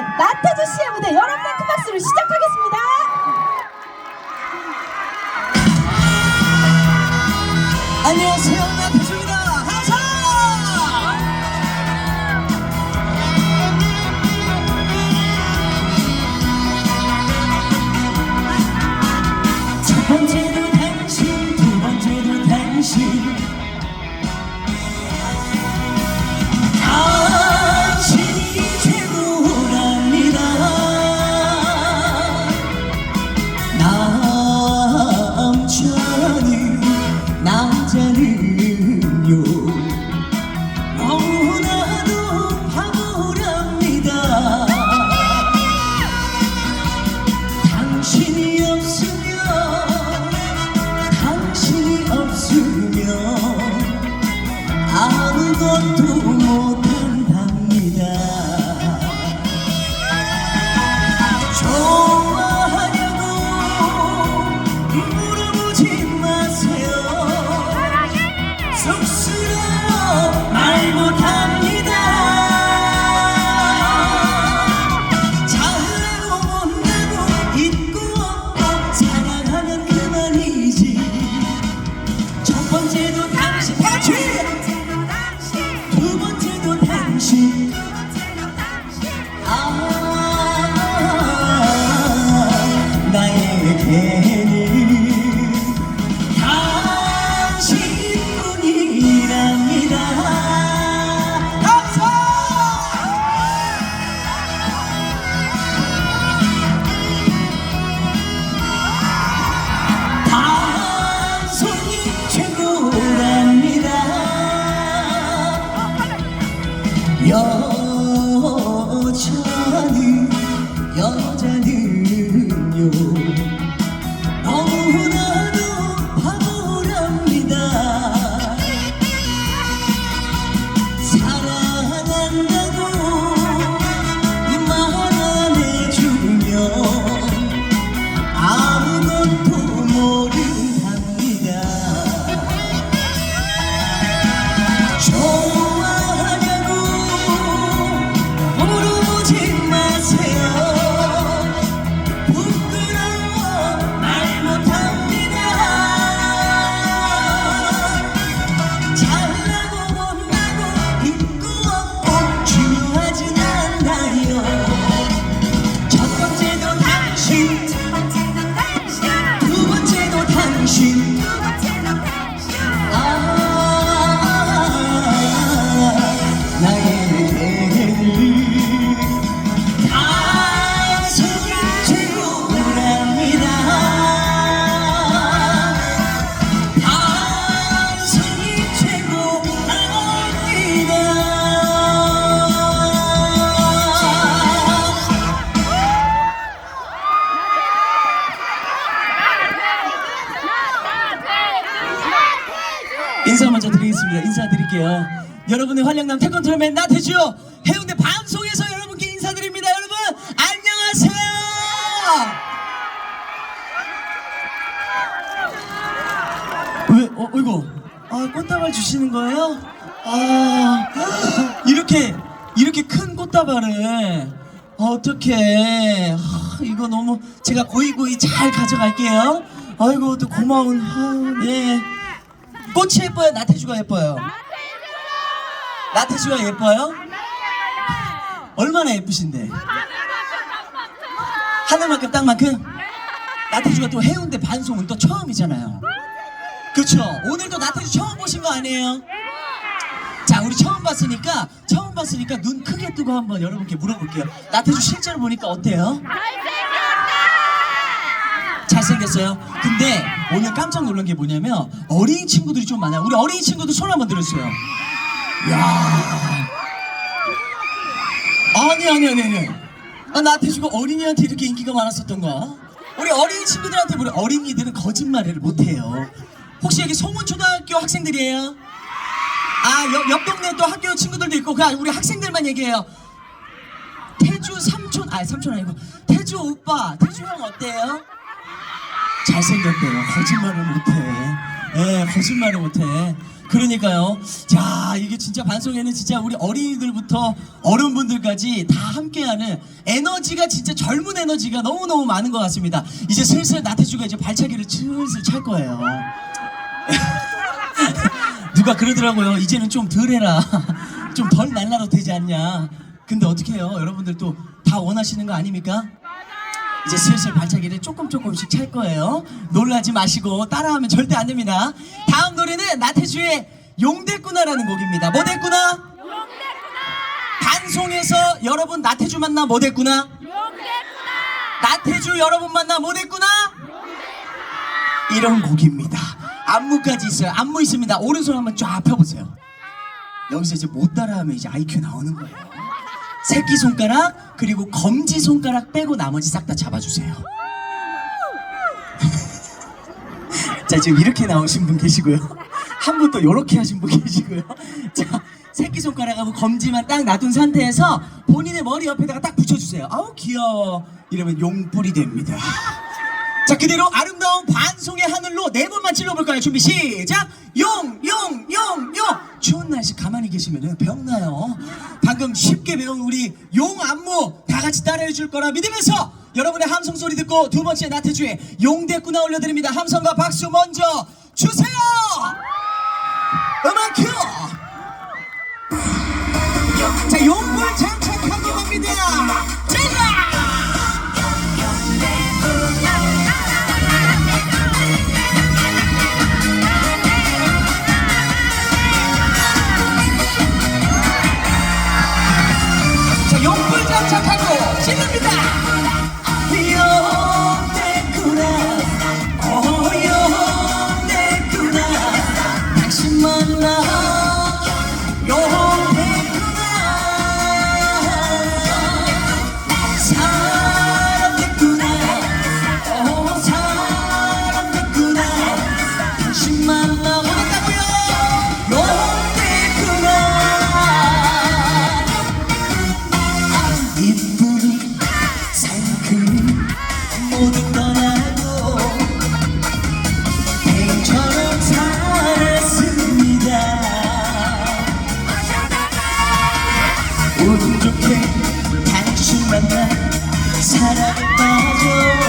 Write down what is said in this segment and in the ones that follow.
나태주 씨의 무대 여러분의 큰 박수로 시작하겠습니다. 인사 먼저 드리겠습니다. 인사드릴게요. 여러분의 활력남 태권트맨 나태주 해운대 방송에서 여러분께 인사드립니다. 여러분 안녕하세요. 왜? 어, 이거 아 꽃다발 주시는 거예요? 아 이렇게 이렇게 큰 꽃다발을 어떻게 이거 너무 제가 고이 고이 잘 가져갈게요. 아이고 또 고마운 아, 네. 꽃이 예뻐요? 나태주가 예뻐요? 나태주가 예뻐요? 얼마나 예쁘신데? 하늘만큼 땅만큼? 나태주가 또 해운대 반송은 또 처음이잖아요. 그렇죠? 오늘도 나태주 처음 보신 거 아니에요? 자, 우리 처음 봤으니까 처음 봤으니까 눈 크게 뜨고 한번 여러분께 물어볼게요. 나태주 실제로 보니까 어때요? 잘생겼어요. 근데 오늘 깜짝 놀란 게 뭐냐면 어린이 친구들이 좀 많아요. 우리 어린이 친구들 손 한번 들어주세요. 야. 아니 아니 아니 아니. 아, 나태주가 어린이한테 이렇게 인기가 많았었던가? 우리 어린이 친구들한테 우리 어린이들은 거짓말을 못해요. 혹시 여기 송문초등학교 학생들이에요? 아, 옆, 옆 동네 또 학교 친구들도 있고 그냥 우리 학생들만 얘기해요. 태주 삼촌, 아니 삼촌 아니고 태주 오빠, 태주 형 어때요? 잘생겼대요. 거짓말을 못해. 예, 거짓말을 못해. 그러니까요. 자, 이게 진짜 반송에는 진짜 우리 어린이들부터 어른분들까지 다 함께하는 에너지가 진짜 젊은 에너지가 너무너무 많은 것 같습니다. 이제 슬슬 나태주가 이제 발차기를 슬슬 찰 거예요. 누가 그러더라고요. 이제는 좀 덜 해라. 좀 덜 날라도 되지 않냐. 근데 어떻게 해요? 여러분들 또 다 원하시는 거 아닙니까? 이제 슬슬 발차기를 조금 조금씩 찰 거예요. 놀라지 마시고 따라하면 절대 안 됩니다. 다음 노래는 나태주의 용됐구나라는 곡입니다. 뭐 됐구나? 반송에서 여러분 나태주 만나 뭐 됐구나? 나태주 여러분 만나 뭐 됐구나? 이런 곡입니다. 안무까지 있어요. 안무 있습니다. 오른손 한번 쫙 펴보세요. 여기서 이제 못 따라하면 이제 IQ 나오는 거예요. 새끼 손가락 그리고 검지 손가락 빼고 나머지 싹 다 잡아주세요. 자 지금 이렇게 나오신 분 계시고요. 한 분 또 이렇게 하신 분 계시고요. 자 새끼 손가락하고 검지만 딱 놔둔 상태에서 본인의 머리 옆에다가 딱 붙여주세요. 아우 귀여워. 이러면 용뿔이 됩니다. 자 그대로 아름다운 반송의 하늘로 네 번만 찔러볼까요? 준비 시작! 용! 용! 용! 용! 추운 날씨 가만히 계시면 병나요 방금 쉽게 배운 우리 용 안무 다 같이 따라해 줄 거라 믿으면서 여러분의 함성 소리 듣고 두 번째 나태주의 용대꾸나 올려드립니다 함성과 박수 먼저 주세요! 음악 큐! 자 용 Yeah. 빠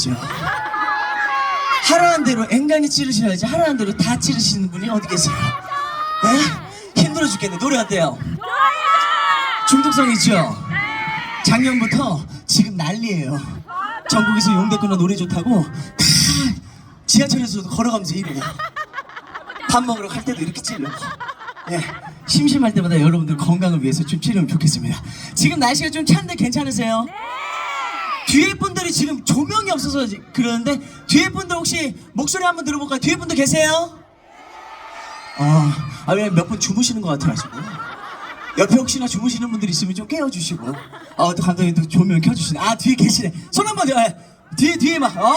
찌르셔야죠. 하라는 대로 앵간히 찌르셔야지 하라는 대로 다 찌르시는 분이 어디 계세요? 에? 힘들어 죽겠네 노래 어때요? 중독성 있죠? 작년부터 지금 난리예요. 전국에서 용대꾸나 노래 좋다고 다 지하철에서도 걸어가면서 이래요. 밥 먹으러 갈 때도 이렇게 찔려고. 예, 심심할 때마다 여러분들 건강을 위해서 좀 찌르면 좋겠습니다. 지금 날씨가 좀 찬데 괜찮으세요? 뒤에 분들이 지금 조명이 없어서 지- 그러는데 뒤에 분들 혹시 목소리 한번 들어볼까요? 뒤에 분들 계세요? 어, 아, 왜몇 분 주무시는 것 같아가지고. 옆에 혹시나 주무시는 분들 있으면 좀 깨워주시고. 아, 또 감독님 또 조명 켜주시네. 아, 뒤에 계시네. 손 한번 더. 예. 뒤에, 뒤에 막. 어!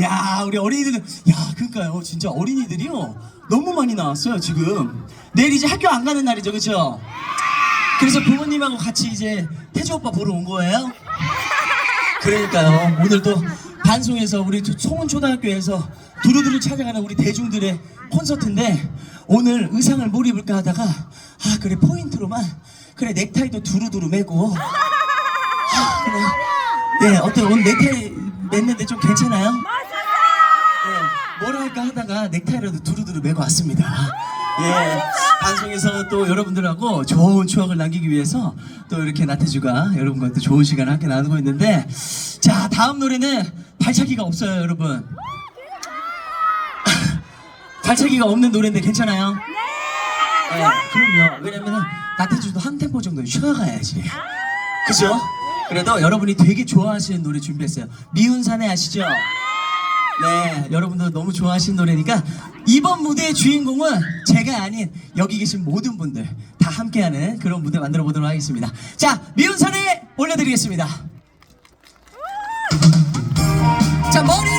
야, 우리 어린이들은. 야, 그니까요. 진짜 어린이들이요. 너무 많이 나왔어요, 지금. 내일 이제 학교 안 가는 날이죠, 그쵸? 그래서 부모님하고 같이 이제 태주 오빠 보러 온 거예요? 그러니까요. 오늘 또 반송에서 우리 송은 초등학교에서 두루두루 찾아가는 우리 대중들의 콘서트인데 오늘 의상을 뭘 입을까 하다가 아 그래 포인트로만 그래 넥타이도 두루두루 매고 아, 그래 예 어때 오늘 넥타이 맸는데 좀 괜찮아요? 예, 뭘 할까 하다가 넥타이라도 두루두루 메고 왔습니다. 예, 방송에서 또 여러분들하고 좋은 추억을 남기기 위해서 또 이렇게 나태주가 여러분과 또 좋은 시간을 함께 나누고 있는데 자 다음 노래는 발차기가 없어요 여러분. 발차기가 없는 노래인데 괜찮아요? 네. 그럼요. 왜냐면은 나태주도 한 템포 정도 쉬어가야지. 그죠? 그래도 여러분이 되게 좋아하시는 노래 준비했어요. 미운 사내 아시죠? 네, 여러분들 너무 좋아하시는 노래니까 이번 무대의 주인공은 제가 아닌 여기 계신 모든 분들 다 함께하는 그런 무대 만들어 보도록 하겠습니다. 자, 미운 사내 올려드리겠습니다. 자, 머리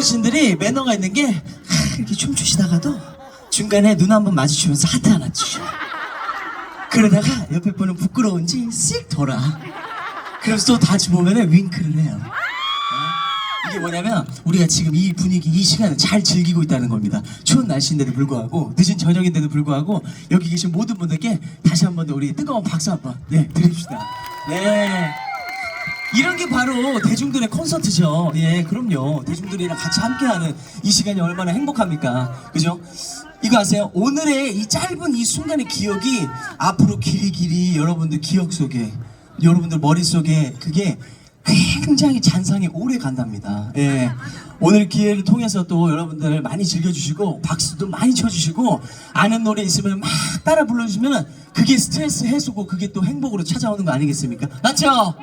어르신들이 매너가 있는 게 하, 이렇게 춤추시다가도 중간에 눈 한번 마주치면서 하트 하나 주셔. 그러다가 옆에 분은 부끄러운지 쓱 돌아. 그래서 또 다시 보면은 윙크를 해요. 어? 이게 뭐냐면 우리가 지금 이 분위기, 이 시간을 잘 즐기고 있다는 겁니다. 추운 날씨인데도 불구하고 늦은 저녁인데도 불구하고 여기 계신 모든 분들께 다시 한 번 더 우리 뜨거운 박수 한번 네 드립시다. 네. 이런 게 바로 대중들의 콘서트죠. 예, 그럼요. 대중들이랑 같이 함께하는 이 시간이 얼마나 행복합니까? 그죠? 이거 아세요? 오늘의 이 짧은 이 순간의 기억이 앞으로 길이 길이 여러분들 기억 속에, 여러분들 머릿속에 그게 굉장히 잔상이 오래 간답니다. 예. 오늘 기회를 통해서 또 여러분들 많이 즐겨주시고 박수도 많이 쳐주시고 아는 노래 있으면 막 따라 불러주시면 그게 스트레스 해소고 그게 또 행복으로 찾아오는 거 아니겠습니까? 맞죠?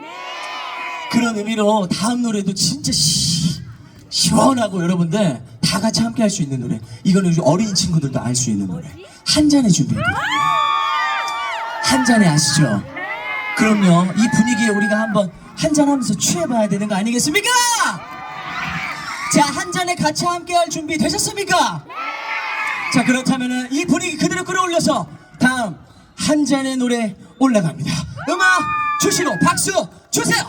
그런 의미로 다음 노래도 진짜 시, 시원하고 여러분들 다 같이 함께 할 수 있는 노래 이거는 우리 어린 친구들도 알 수 있는 노래 한 잔의 준비했거든요 한 잔에 아시죠? 그럼요 이 분위기에 우리가 한번 한 잔 하면서 취해봐야 되는 거 아니겠습니까? 자 한 잔에 같이 함께 할 준비 되셨습니까? 자 그렇다면은 이 분위기 그대로 끌어올려서 다음 한 잔의 노래 올라갑니다 음악 주시고 박수 주세요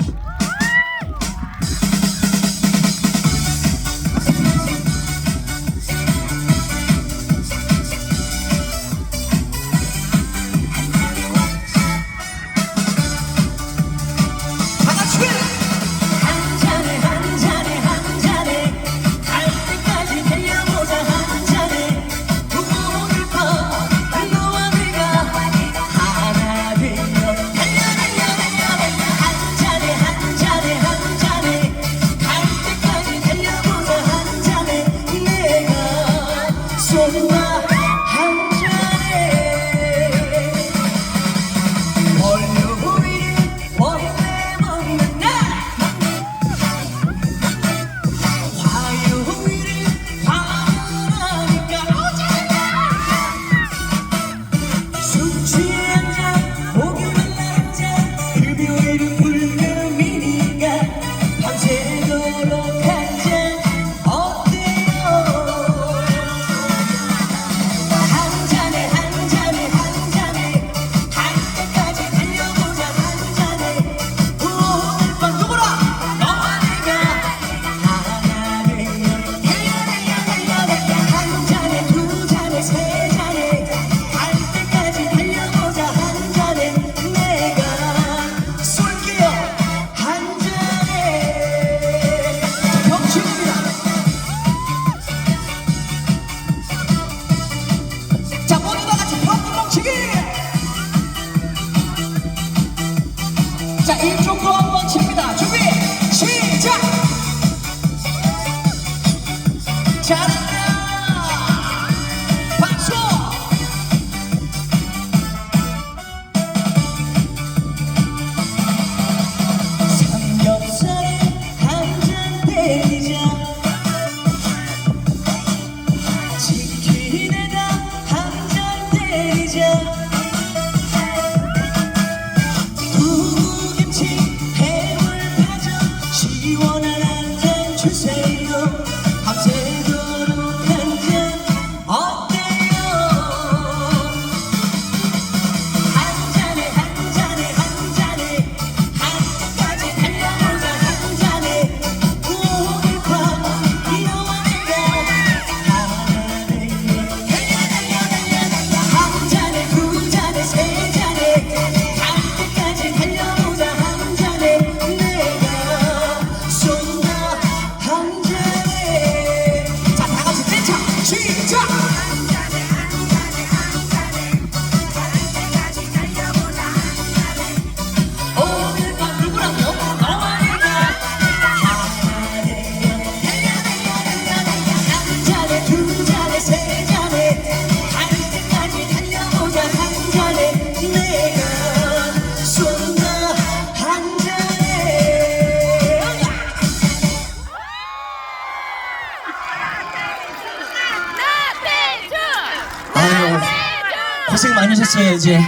많으셨어요 이제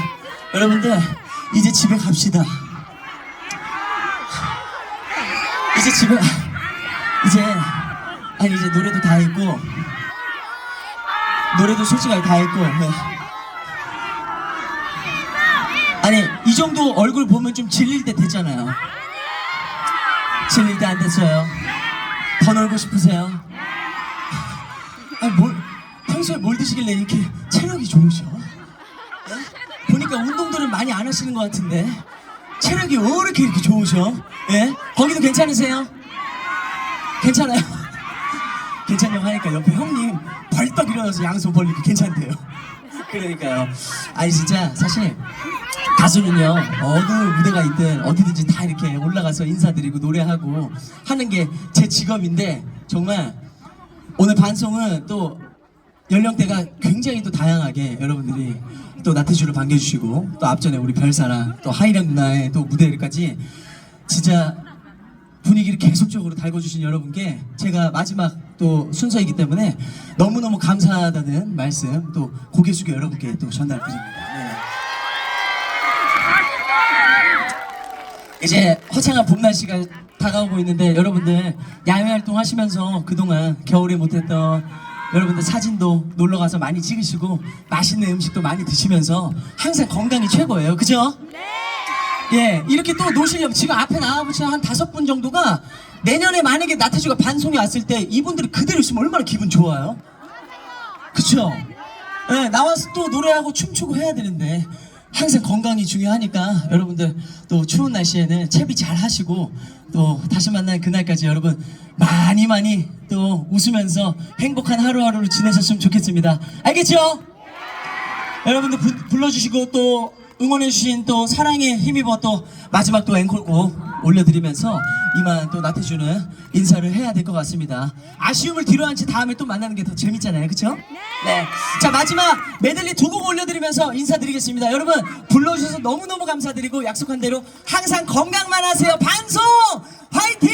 여러분들 이제 집에 갑시다 이제 집에 이제 아니 이제 노래도 다 했고 노래도 솔직하게 다 했고 네. 아니 이 정도 얼굴 보면 좀 질릴 때 됐잖아요 질릴 때 안 됐어요 더 놀고 싶으세요? 아니 뭘 평소에 뭘 드시길래 이렇게 체력이 좋으셔? 예? 보니까 운동들은 많이 안 하시는 것 같은데 체력이 왜 이렇게 이렇게 좋으셔? 예? 거기도 괜찮으세요? 괜찮아요? 괜찮냐고 하니까 옆에 형님 벌떡 일어나서 양손 벌리고 괜찮대요. 그러니까요. 아니 진짜 사실 가수는요 어느 무대가 있든 어디든지 다 이렇게 올라가서 인사드리고 노래하고 하는 게 제 직업인데 정말 오늘 반송은 또 연령대가 굉장히 또 다양하게 여러분들이 또 나태주를 반겨주시고 또 앞전에 우리 별사랑 또 하이랑 누나의 또 무대까지 진짜 분위기를 계속적으로 달궈주신 여러분께 제가 마지막 또 순서이기 때문에 너무너무 감사하다는 말씀 또 고개 숙여 여러분께 또 전달드립니다. 네. 이제 허창한 봄 날씨가 다가오고 있는데 여러분들 야외 활동 하시면서 그동안 겨울에 못했던 여러분들 사진도 놀러 가서 많이 찍으시고 맛있는 음식도 많이 드시면서 항상 건강이 최고예요. 그죠? 예, 이렇게 또 노시려면 지금 앞에 나와보시는 한 다섯 분 정도가 내년에 만약에 나태주가 반송이 왔을 때 이분들이 그대로 있으면 얼마나 기분 좋아요? 그쵸? 예, 나와서 또 노래하고 춤추고 해야 되는데 항상 건강이 중요하니까 여러분들 또 추운 날씨에는 채비 잘 하시고 또 다시 만날 그날까지 여러분 많이 많이 또 웃으면서 행복한 하루하루를 지내셨으면 좋겠습니다. 알겠죠? 여러분들 부- 불러주시고 또 응원해주신 또 사랑에 힘입어 또 마지막 또 앵콜곡 올려드리면서 이만 또 나태주는 인사를 해야 될 것 같습니다. 아쉬움을 뒤로 한 채 다음에 또 만나는 게 더 재밌잖아요. 그쵸? 네. 자, 마지막 메들리 두 곡 올려드리면서 인사드리겠습니다. 여러분, 불러주셔서 너무너무 감사드리고 약속한 대로 항상 건강만 하세요. 반송! 화이팅!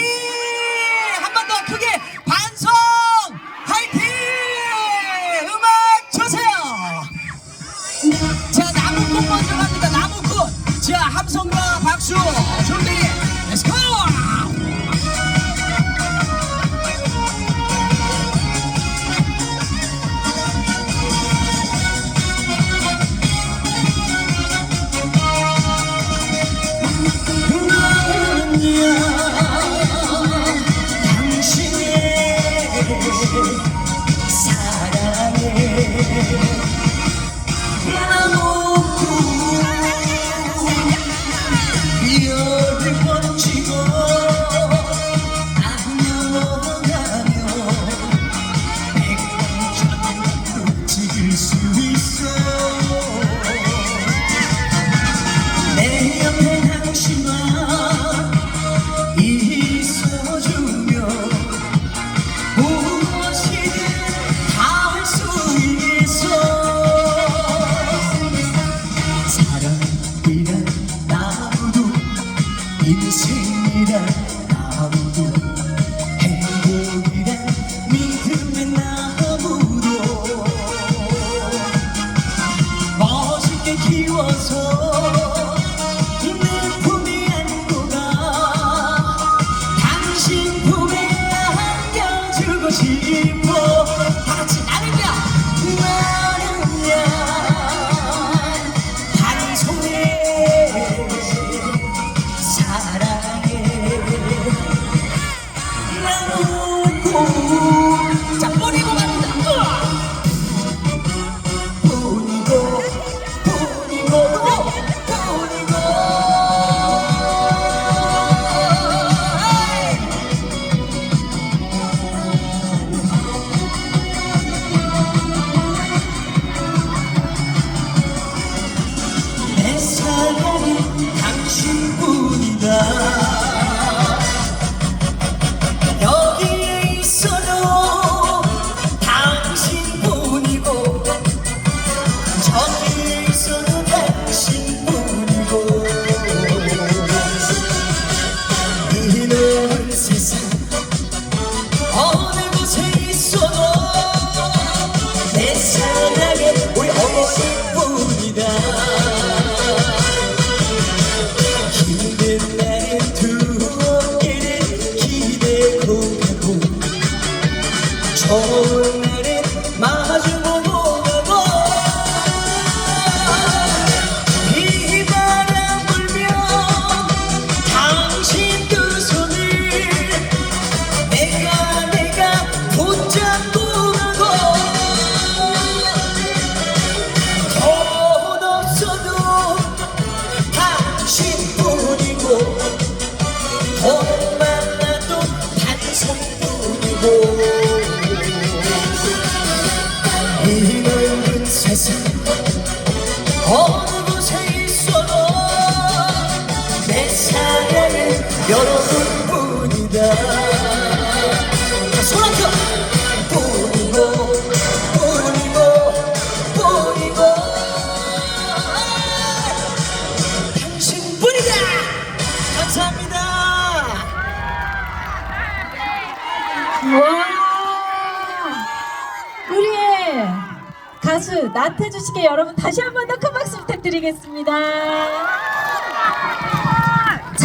나태주 씨께 여러분 다시 한 번 더 큰 박수 부탁드리겠습니다.